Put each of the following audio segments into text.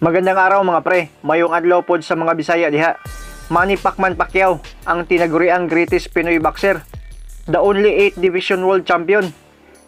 Magandang araw mga pre, mayong adlaw pod sa mga Bisaya diha. Manny Pacman Pacquiao, ang tinaguriang greatest Pinoy boxer. The only 8 Division World Champion.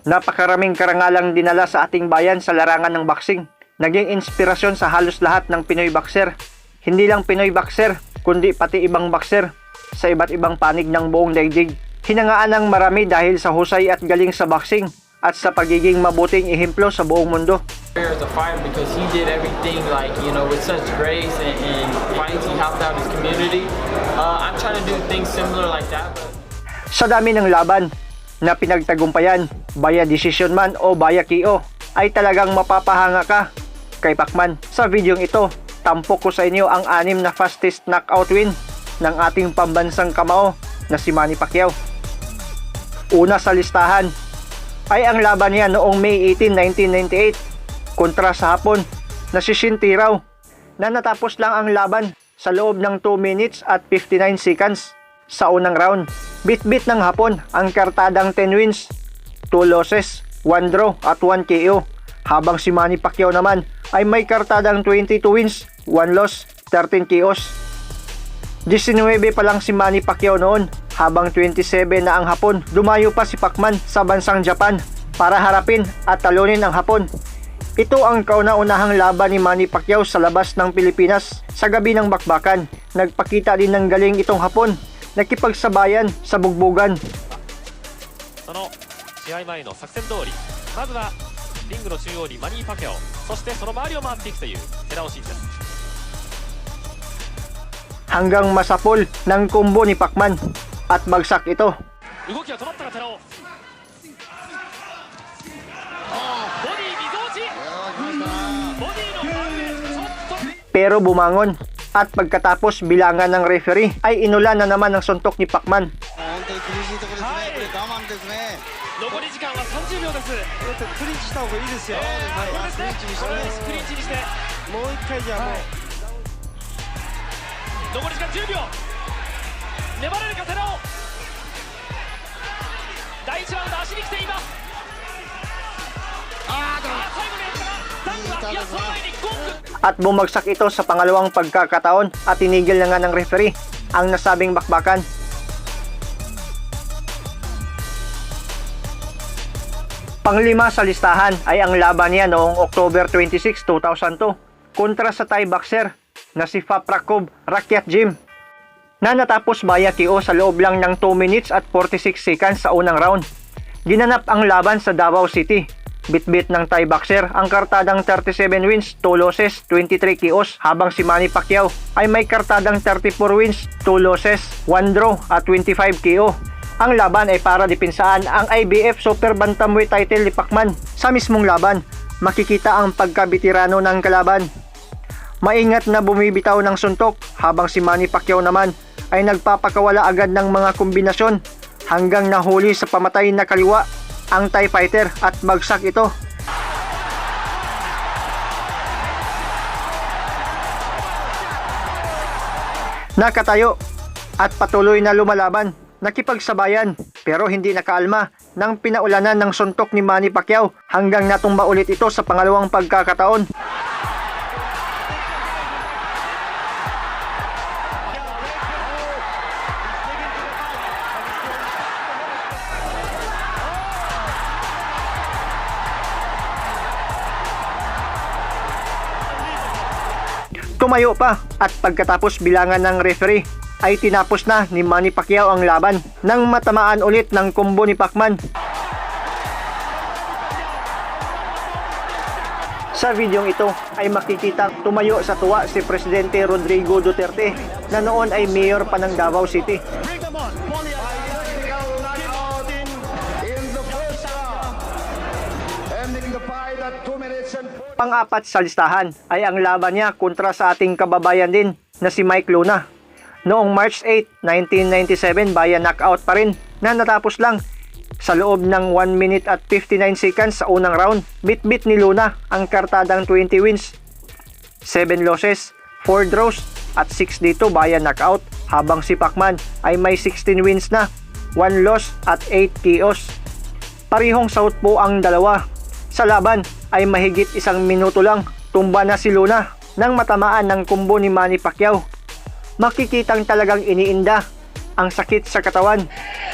Napakaraming karangalang dinala sa ating bayan sa larangan ng boxing. Naging inspirasyon sa halos lahat ng Pinoy boxer. Hindi lang Pinoy boxer, kundi pati ibang boxer sa iba't ibang panig ng buong daigdig. Hinangaan ng marami dahil sa husay at galing sa boxing at sa pagiging mabuting ehemplo sa buong mundo. as a fighter because he did everything like you know with such grace and, and fights he helped out his community uh, i'm trying to do things similar like that but Sa dami ng laban na pinagtagumpayan, via decision man o via KO, ay talagang mapapahanga ka kay Pacman. Sa videong ito, tampok ko sa inyo ang anim na fastest knockout win ng ating pambansang kamao na si Manny Pacquiao. Una sa listahan ay ang laban niya noong May 18, 1998 kontra sa Hapon na si Shinty Rao na natapos lang ang laban sa loob ng 2 minutes at 59 seconds sa unang round. Bit-bit ng Hapon ang kartadang 10 wins, 2 losses, 1 draw at 1 KO. Habang si Manny Pacquiao naman ay may kartadang 22 wins, 1 loss, 13 KOs. 19 pa lang si Manny Pacquiao noon habang 27 na ang Hapon. Dumayo pa si Pacman sa bansang Japan para harapin at talunin ang Hapon. Ito ang kauna-unahang laban ni Manny Pacquiao sa labas ng Pilipinas sa gabi ng bakbakan. Nagpakita din ng galing itong Hapon. Nakipagsabayan sa bugbugan. その試合前の作戦通りまずはリングの中央にマニー・パケオそしてその周りを回っていくという寺尾慎です Hanggang masapol ng kumbo ni Pacman at magsak ito. Pero bumangon. At pagkatapos bilangan ng referee. Ay inulan na naman ng suntok ni Pacman. 粘れるか寺尾第1ラウンド足に来ていますあー最後にやったがタンクはいやその前にゴング At bumagsak ito sa pangalawang pagkakataon at tinigil na nga ng referee ang nasabing bakbakan. Panglima sa listahan ay ang laban niya noong October 26, 2002 kontra sa Thai boxer na si Faprakov Rakyat Gym na natapos via KO sa loob lang ng 2 minutes at 46 seconds sa unang round. Ginanap ang laban sa Davao City. Bit-bit ng Thai boxer ang kartadang 37 wins, 2 losses, 23 KOs habang si Manny Pacquiao ay may kartadang 34 wins, 2 losses, 1 draw at 25 KO. Ang laban ay para depinsaan ang IBF Super Bantamweight title ni Pacman. Sa mismong laban, makikita ang pagkabitirano ng kalaban Maingat na bumibitaw ng suntok habang si Manny Pacquiao naman ay nagpapakawala agad ng mga kombinasyon hanggang nahuli sa pamatay na kaliwa ang Thai fighter at bagsak ito. Nakatayo at patuloy na lumalaban, nakipagsabayan pero hindi nakaalma nang pinaulanan ng suntok ni Manny Pacquiao hanggang natumba ulit ito sa pangalawang pagkakataon. Tumayo pa at pagkatapos bilangan ng referee ay tinapos na ni Manny Pacquiao ang laban nang matamaan ulit ng kumbo ni Pacman. Sa videong ito ay makikita tumayo sa tuwa si Presidente Rodrigo Duterte na noon ay mayor pa ng Davao City. Pang-apat sa listahan ay ang laban niya kontra sa ating kababayan din na si Mike Luna. Noong March 8, 1997 via knockout pa rin na natapos lang sa loob ng 1 minute at 59 seconds sa unang round. Bit-bit ni Luna ang kartadang 20 wins, 7 losses, 4 draws at 6 dito via knockout habang si Pacman ay may 16 wins na, 1 loss at 8 KOs. Parihong southpaw ang dalawa. Sa laban ay mahigit isang minuto lang tumba na si Luna nang matamaan ng kumbo ni Manny Pacquiao. Makikitang talagang iniinda ang sakit sa katawan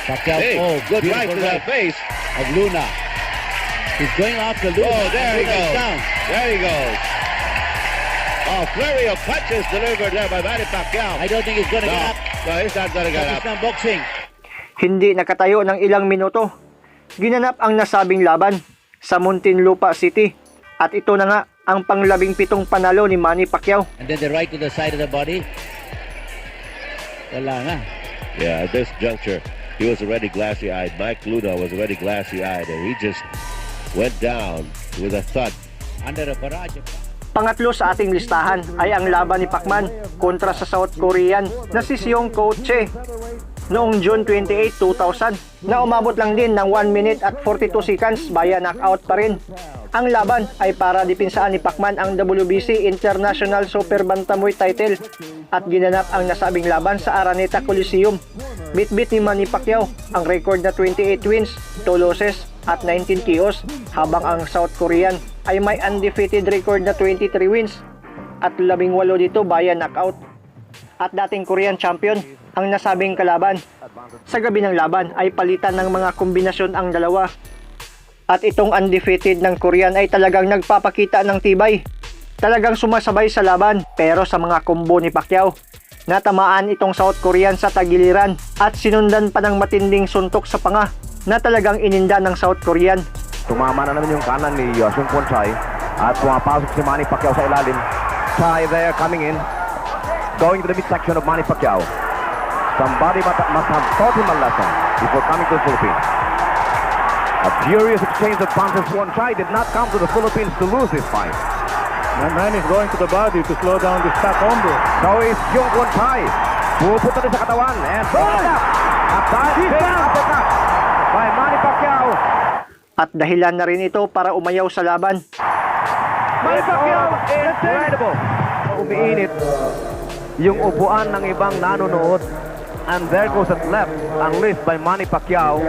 Pacquiao, Hey, oh, good right to the right face. of Luna. He's going after Luna. Oh, there he goes. down. There he goes. Oh, flurry of punches delivered there by Manny Pacquiao. I don't think he's going to No, get up. no, he's not gonna get up. Boxing. Hindi nakatayo ng ilang minuto. Ginanap ang nasabing laban sa Muntinlupa City at ito na nga ang panglabing pitong panalo ni Manny Pacquiao. And then the right to the side of the body. Wala nga. Yeah, at this juncture, he was already glassy-eyed. Mike Luna was already glassy-eyed, and he just went down with a thud. Under a barrage. Pangatlo sa ating listahan ay ang laban ni Pacman kontra sa South Korean na si Seong Koche noong June 28, 2000 na umabot lang din ng 1 minute at 42 seconds via knockout pa rin. Ang laban ay para depinsaan ni Pacman ang WBC International Super Bantamweight title at ginanap ang nasabing laban sa Araneta Coliseum. Bit-bit ni Manny Pacquiao ang record na 28 wins, 2 losses at 19 KOs habang ang South Korean ay may undefeated record na 23 wins at 18 dito via knockout at dating Korean champion ang nasabing kalaban. Sa gabi ng laban ay palitan ng mga kombinasyon ang dalawa. At itong undefeated ng Korean ay talagang nagpapakita ng tibay. Talagang sumasabay sa laban pero sa mga kombo ni Pacquiao. Natamaan itong South Korean sa tagiliran at sinundan pa ng matinding suntok sa panga na talagang ininda ng South Korean. Tumama na naman yung kanan ni uh, Sung Kwon Chai at pumapasok si Manny Pacquiao sa ilalim. Chai there coming in. Going to the midsection of Manny Pacquiao. Somebody must, have taught him a lesson before coming to the Philippines. A furious exchange of punches. Kwon Chai did not come to the Philippines to lose this fight. And man is going to the body to slow down this back combo. So is Yung Kwon Chai. Pupunta din sa katawan and boom! A bad big uppercut by Manny Pacquiao. At dahilan na rin ito para umayaw sa laban. Manny Pacquiao, incredible! Umiinit yung upuan ng ibang nanonood. And there goes at left ang list by Manny Pacquiao.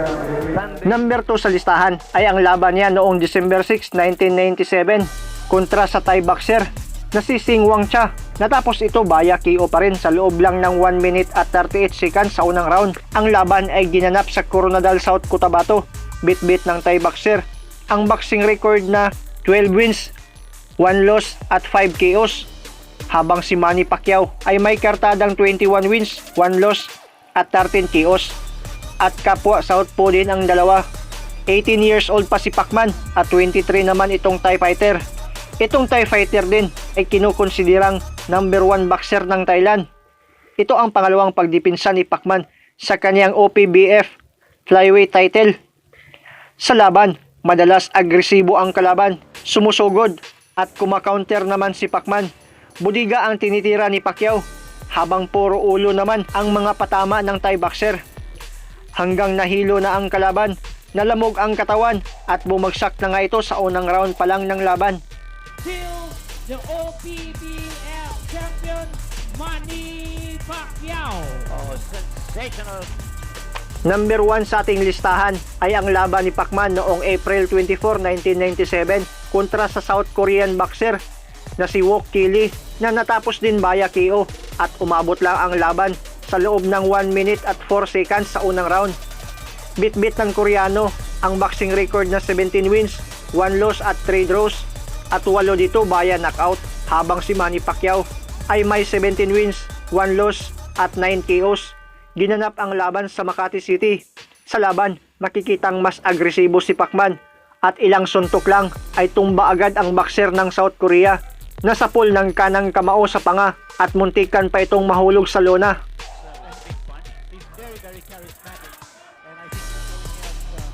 Number 2 sa listahan ay ang laban niya noong December 6, 1997 kontra sa Thai boxer na si Sing Wang Cha. Natapos ito via KO pa rin sa loob lang ng 1 minute at 38 seconds sa unang round. Ang laban ay ginanap sa Coronadal South Cotabato, bit-bit ng Thai boxer. Ang boxing record na 12 wins, 1 loss at 5 KOs. Habang si Manny Pacquiao ay may kartadang 21 wins, 1 loss at 13 KOs at kapwa Southpaw din ang dalawa. 18 years old pa si Pacman at 23 naman itong Thai fighter. Itong Thai fighter din ay kinukonsiderang number 1 boxer ng Thailand. Ito ang pangalawang pagdipinsa ni Pacman sa kanyang OPBF flyweight title. Sa laban, madalas agresibo ang kalaban, sumusugod at kumakounter naman si Pacman. Budiga ang tinitira ni Pacquiao habang puro ulo naman ang mga patama ng Thai boxer hanggang nahilo na ang kalaban. Nalamog ang katawan at bumagsak na nga ito sa unang round pa lang ng laban. Still the OPBF champion Manny Pacquiao. Number 1 sa ating listahan ay ang laban ni Pacman noong April 24, 1997 kontra sa South Korean boxer na si Wok Kili na natapos din via KO at umabot lang ang laban sa loob ng 1 minute at 4 seconds sa unang round. Bit-bit ng Koreano ang boxing record na 17 wins, 1 loss at 3 draws at 8 dito via knockout habang si Manny Pacquiao ay may 17 wins, 1 loss at 9 KOs. Ginanap ang laban sa Makati City. Sa laban, makikitang mas agresibo si Pacman at ilang suntok lang ay tumba agad ang boxer ng South Korea. Nasa pool ng kanang kamao sa panga at muntikan pa itong mahulog sa lona. He's very, very charismatic. And I think he's going out uh,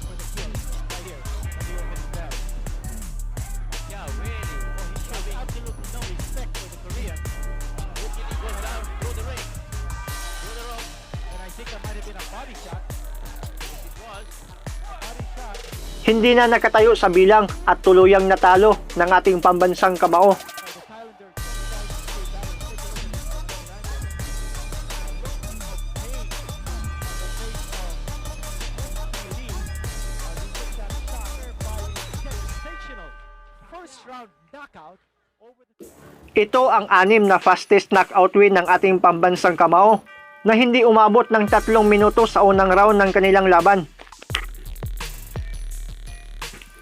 for Ito ang anim na fastest knockout win ng ating pambansang kamao na hindi umabot ng tatlong minuto sa unang round ng kanilang laban.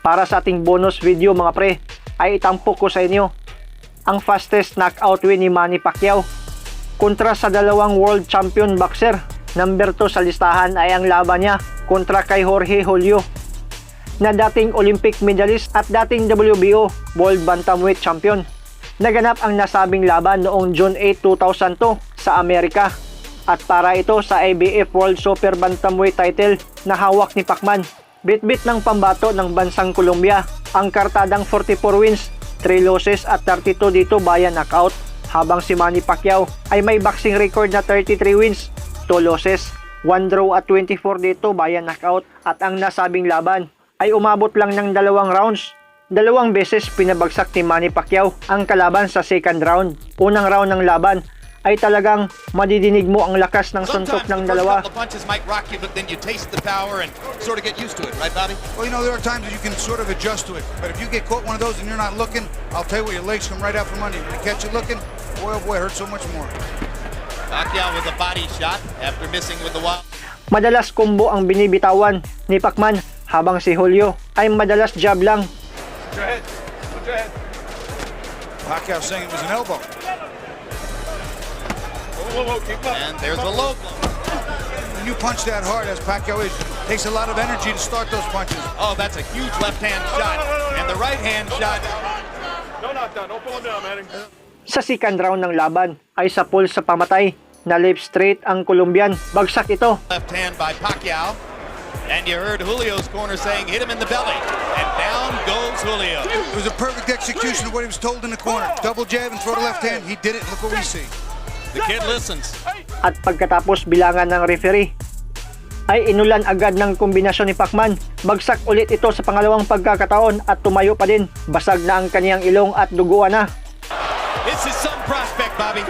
Para sa ating bonus video mga pre, ay itampok ko sa inyo ang fastest knockout win ni Manny Pacquiao kontra sa dalawang world champion boxer. Number 2 sa listahan ay ang laban niya kontra kay Jorge Julio na dating Olympic medalist at dating WBO World Bantamweight Champion. Naganap ang nasabing laban noong June 8, 2002 sa Amerika at para ito sa IBF World Super Bantamweight title na hawak ni Pacman. Bit-bit ng pambato ng bansang Colombia ang kartadang 44 wins, 3 losses at 32 dito via knockout habang si Manny Pacquiao ay may boxing record na 33 wins, 2 losses, 1 draw at 24 dito via knockout at ang nasabing laban ay umabot lang ng dalawang rounds. Dalawang beses pinabagsak ni Manny Pacquiao ang kalaban sa second round. Unang round ng laban ay talagang madidinig mo ang lakas ng suntok ng dalawa. punches might rock you, but then you taste the power and sort of get used to it, right, Bobby? Well, you know, there are times that you can sort of adjust to it. But if you get caught one of those and you're not looking, I'll tell you what, your legs come right out from under you. When you catch it looking, boy, oh boy, it hurts so much more. Pacquiao with a body shot after missing with the wild. Madalas kumbo ang binibitawan ni Pacman habang si Julio ay madalas jab lang. Pacquiao saying it was an elbow. And there's a low blow. When you punch that hard, as Pacquiao is, takes a lot of energy to start those punches. Oh, that's a huge left hand shot. And the right hand shot. Sa second round ng laban ay sa pool sa pamatay na left straight ang Colombian. Bagsak ito Left hand by Pacquiao. And you heard Julio's corner saying, hit him in the belly. And down goes Julio. It was a perfect execution of what he was told in the corner. Double jab and throw the left hand. He did it. Look what we see. The kid listens. at pagkatapos bilangan ng referee ay inulan agad ng kombinasyon ni Pacman. Bagsak ulit ito sa pangalawang pagkakataon at tumayo pa din. Basag na ang kaniyang ilong at duguan na. Bobby.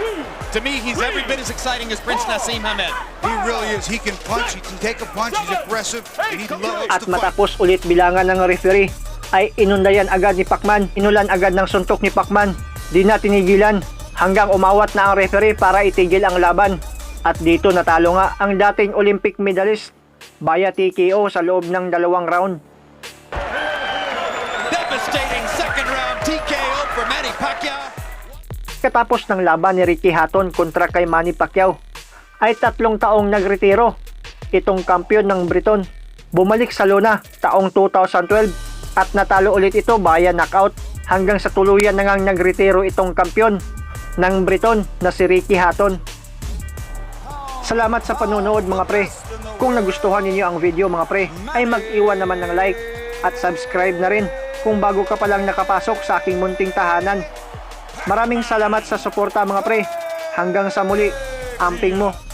To me, he's every bit as exciting as Prince Nassim Hamed. He really is. He can punch. He can take a punch. He's aggressive. And he loves At to fight. matapos ulit bilangan ng referee ay inundayan agad ni Pacman. Inulan agad ng suntok ni Pacman. Di na tinigilan hanggang umawat na ang referee para itigil ang laban. At dito natalo nga ang dating Olympic medalist via TKO sa loob ng dalawang round. Devastating second round TKO for Manny Pacquiao. Katapos ng laban ni Ricky Hatton kontra kay Manny Pacquiao, ay tatlong taong nagretiro itong kampiyon ng Briton. Bumalik sa Luna taong 2012 at natalo ulit ito via knockout hanggang sa tuluyan na ngang nagretiro itong kampiyon ng Briton na si Ricky Hatton. Salamat sa panonood mga pre. Kung nagustuhan ninyo ang video mga pre, ay mag-iwan naman ng like at subscribe na rin kung bago ka pa lang nakapasok sa aking munting tahanan. Maraming salamat sa suporta mga pre. Hanggang sa muli, amping mo.